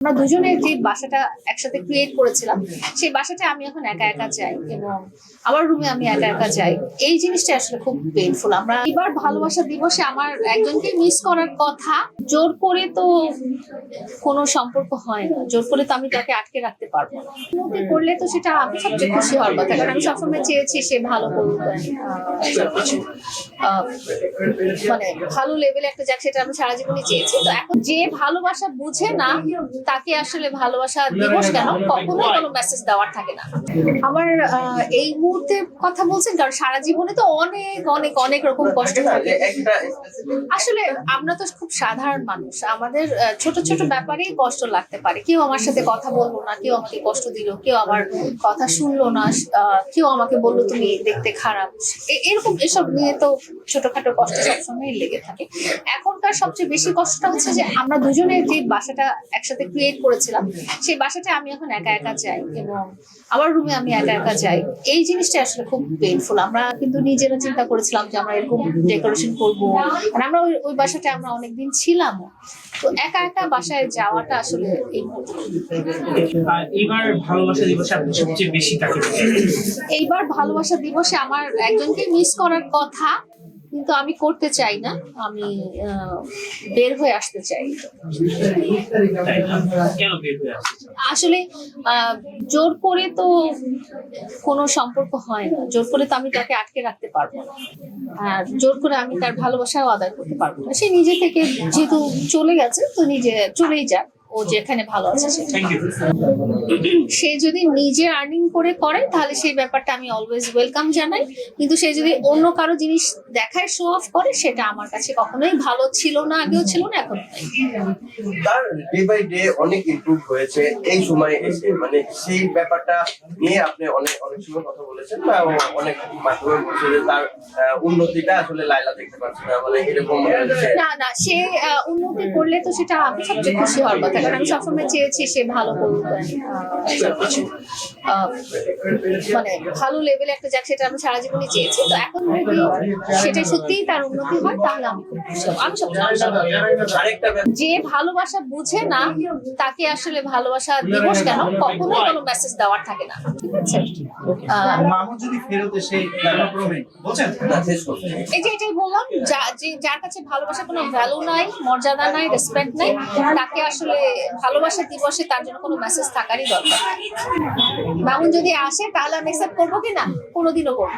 আমরা দুজনে যে বাসাটা একসাথে ক্রিয়েট করেছিলাম, সেই বাসাটা আমি এখন একা একা চাই এবং আমার রুমে আমি একা একা চাই এই জিনিসটা আসলে খুব পেইনফুল আমরা এবার ভালোবাসা দিবসে আমার একজনকে মিস করার কথা। জোর করে তো কোনো সম্পর্ক হয় না। জোর করে তো আমি তাকে আটকে রাখতে পারব করলে তো সেটা আমি সবচেয়ে খুশি হওয়ার কথা। কারণ আমি সবসময় চেয়েছি সে ভালো করুক সবকিছু। মানে ভালো লেভেলে একটা যাক, সেটা আমি সারা জীবনই চেয়েছি। তো এখন যে ভালোবাসা বুঝে না তাকে আসলে ভালোবাসা দিবস কেন? কখনোই কোনো মেসেজ দেওয়ার থাকে না। আমার এই মুহূর্তে কথা বলছেন কারণ সারা জীবনে তো অনেক অনেক অনেক রকম কষ্ট থাকে। আসলে আমরা তো খুব সাধারণ মানুষ। আমাদের ছোট ছোট ব্যাপারেই কষ্ট লাগতে পারে। কেউ আমার সাথে কথা বলল না কেউ আমাকে কষ্ট দিল কেউ আমার কথা শুনলো না আহ, কেউ আমাকে বলল তুমি দেখতে খারাপ। এ- এরকম এসব নিয়ে তো ছোটখাটো কষ্ট সবসময় লেগে থাকে। এখনকার সবচেয়ে বেশি কষ্টটা হচ্ছে যে আমরা দুজনে যে বাসাটা একসাথে ক্রিয়েট করেছিলাম সেই বাসাটা আমি এখন একা একা চাই এবং আমার রুমে আমি একা একা চাই। এই জিনিসটা আসলে খুব পেইনফুল আমরা কিন্তু নিজেরা চিন্তা করেছিলাম যে আমরা এরকম ডেকোরেশন করব। আর আমরা ওই ওই বাসাটায় আমরা অনেকদিন ছিলাম তো একা একা বাসায় যাওয়াটা আসলে এই মুহূর্তে খুব আর এবার ভালোবাসা দিবসে আপনি সবচেয়ে বেশি এইবার ভালোবাসা দিবসে আমার একজনকে মিস করার কথা কিন্তু আমি করতে চাই না আমি বের হয়ে আসতে চাই। আসলে আহ, জোর করে তো কোনো সম্পর্ক হয় না। জোর করে তো আমি তাকে আটকে রাখতে পারব না। আর জোর করে আমি তার ভালোবাসাও আদায় করতে পারব না। সে নিজে থেকে যেহেতু চলে গেছে তো নিজে চলেই যাক। ও যেখানে ভালো আছে সে যদি নিজে আর্নিং করে করে তাহলে সেই ব্যাপারটা আমি অলওয়েজ ওয়েলকাম জানাই। কিন্তু সে যদি অন্য কারও জিনিস দেখায় শো অফ করে সেটা আমার কাছে কখনোই ভালো ছিল না আগেও ছিল না এখন তার ডে বাই ডে অনেক ইমপ্রুভ হয়েছে এই সময় এসে। মানে সেই ব্যাপারটা নিয়ে আপনি অনেক অনেক সময় কথা বলেছেন বা অনেক মাধ্যমে বলছে যে তার উন্নতিটা আসলে লাইলা দেখতে পাচ্ছে না। মানে এরকম না না সে আহ, উন্নতি করলে তো সেটা আমি সবচেয়ে খুশি হওয়ার কথা কারণ আমি সবসময় চেয়েছি সে ভালো করুক সবকিছু। মানে ভালো লেভেলে একটা যাক সেটা আমি সারা জীবনই চেয়েছি। তো এখন যদি সেটা সত্যিই তার উন্নতি হয় তাহলে আমি আমি যে ভালোবাসা বুঝে না তাকে আসলে ভালোবাসা দিবস কেন? কখনো কোনো মেসেজ দেওয়ার থাকে না। ঠিক আছে? এই যে এটাই বললাম যে যার কাছে ভালোবাসা কোনো ভ্যালু নাই মর্যাদা নাই রেসপেক্ট নাই তাকে আসলে ভালোবাসা দিবসে তার জন্য কোনো মেসেজ থাকারই দরকার বামুন যদি আসে, তাহলে আমি অ্যাকসেপ্ট করব কিনা কোনোদিনও করব।